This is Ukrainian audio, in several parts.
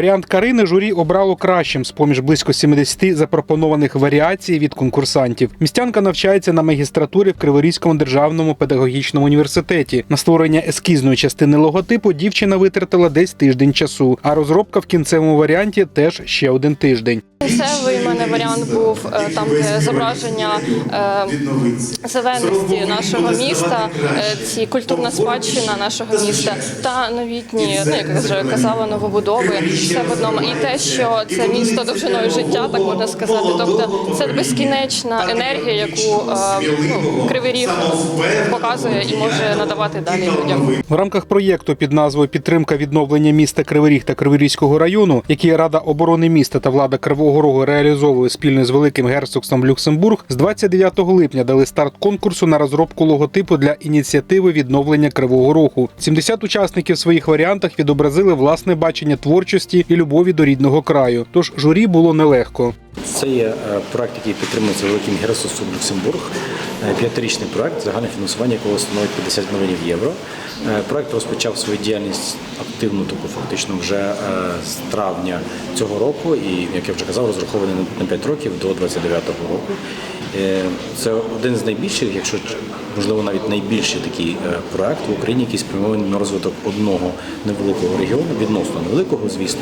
Варіант Карини журі обрало кращим з поміж близько 70 запропонованих варіацій від конкурсантів. Містянка навчається на магістратурі в Криворізькому державному педагогічному університеті. На створення ескізної частини логотипу дівчина витратила десь тиждень часу, а розробка в кінцевому варіанті теж ще один тиждень. Мене варіант був е, там, де зображення е, зеленості нашого міста, е, ці культурна спадщина нашого міста та новітні, ну як я вже казала, новобудови. Все в одному. І те, що це місто довжиною життя, так можна сказати. Тобто це безкінечна енергія, яку е, ну, Кривий Ріг показує і може надавати далі людям. В рамках проєкту під назвою Підтримка відновлення міста Кривий Ріг та Криворізького району, який Рада оборони міста та влада Кривого Рогу реалізовує спільно з Великим герцогством Люксембург, з 29 липня дали старт конкурсу на розробку логотипу для ініціативи відновлення Кривого руху. 70 учасників в своїх варіантах відобразили власне бачення творчості і любові до рідного краю. Тож журі було нелегко. Це є е, проект, який підтримується великим герцогством Люксембург. Е, П'ятирічний проект, загальне фінансування якого становить 50 мільйонів євро. Е, Проект розпочав свою діяльність активну, таку фактично вже е, з травня цього року, і як я вже казав, розрахований на 5 років до 29-го року. Е, Це один з найбільших, якщо можливо навіть найбільший такий е, проект в Україні, який спрямований на розвиток одного невеликого регіону, відносно невеликого, звісно,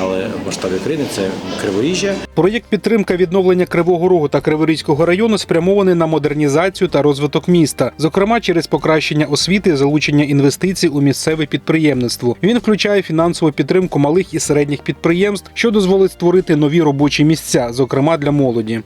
але в масштабі країни це Криворіжжя. Проєкт підтримка відновлення Кривого Рогу та Криворізького району спрямований на модернізацію та розвиток міста, зокрема через покращення освіти, залучення інвестицій у місцеве підприємництво. Він включає фінансову підтримку малих і середніх підприємств, що дозволить створити нові робочі місця, зокрема для молоді.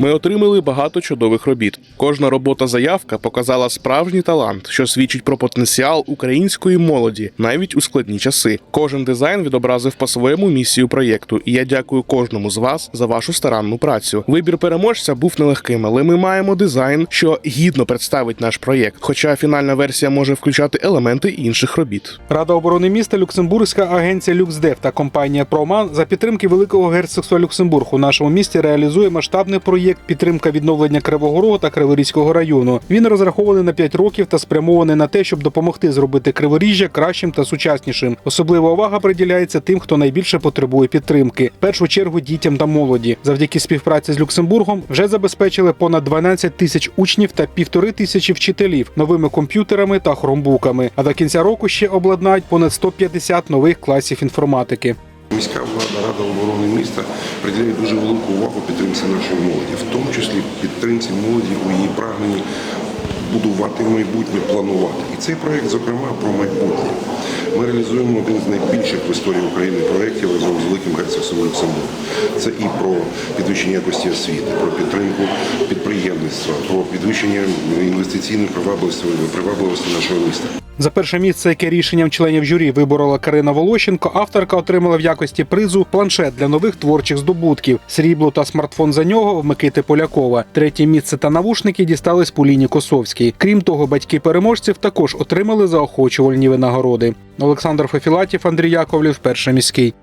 Ми отримали багато чудових робіт. Кожна робота заявка показала справжній талант, що свідчить про потенціал української молоді, навіть у складні часи. Кожен дизайн відобразив по-своєму місію проєкту, і я дякую кожному з вас за вашу старанну працю. Вибір переможця був нелегким, але ми маємо дизайн, що гідно представить наш проєкт. Хоча фінальна версія може включати елементи інших робіт. Рада оборони міста, Люксембурзька агенція Люксдев та компанія Проман за підтримки Великого герцогства Люксембург у нашому місті реалізує масштабний проєкт підтримка відновлення Кривого Рогу та Криворізького району. Він розрахований на 5 років та спрямований на те, щоб допомогти зробити Криворіжжя кращим та сучаснішим. Особлива увага приділяється тим, хто найбільше потребує підтримки. В першу чергу дітям та молоді. Завдяки співпраці з Люксембургом вже забезпечили понад 12 тисяч учнів та півтори тисячі вчителів новими комп'ютерами та хромбуками. А до кінця року ще обладнають понад 150 нових класів інформатики. Міська влада, рада оборони міста приділяє дуже велику увагу підтримці нашої молоді, в тому числі підтримці молоді у її прагненні будувати майбутнє, планувати. І цей проект, зокрема, про майбутнє. Ми реалізуємо один з найбільших в історії України проєктів разом з Великим герцогством Люксембург. Це і про підвищення якості освіти, про підтримку підприємництва, про підвищення інвестиційної привабливості, привабливості нашого міста. За перше місце, яке рішенням членів журі виборола Карина Волощенко, авторка отримала в якості призу планшет для нових творчих здобутків, срібло та смартфон за нього в Микити Полякова. Третє місце та навушники дістались Поліні Косовській. Крім того, батьки переможців також отримали заохочувальні винагороди. Олександр Фефілатів, Андрій Яковлів, перший міський.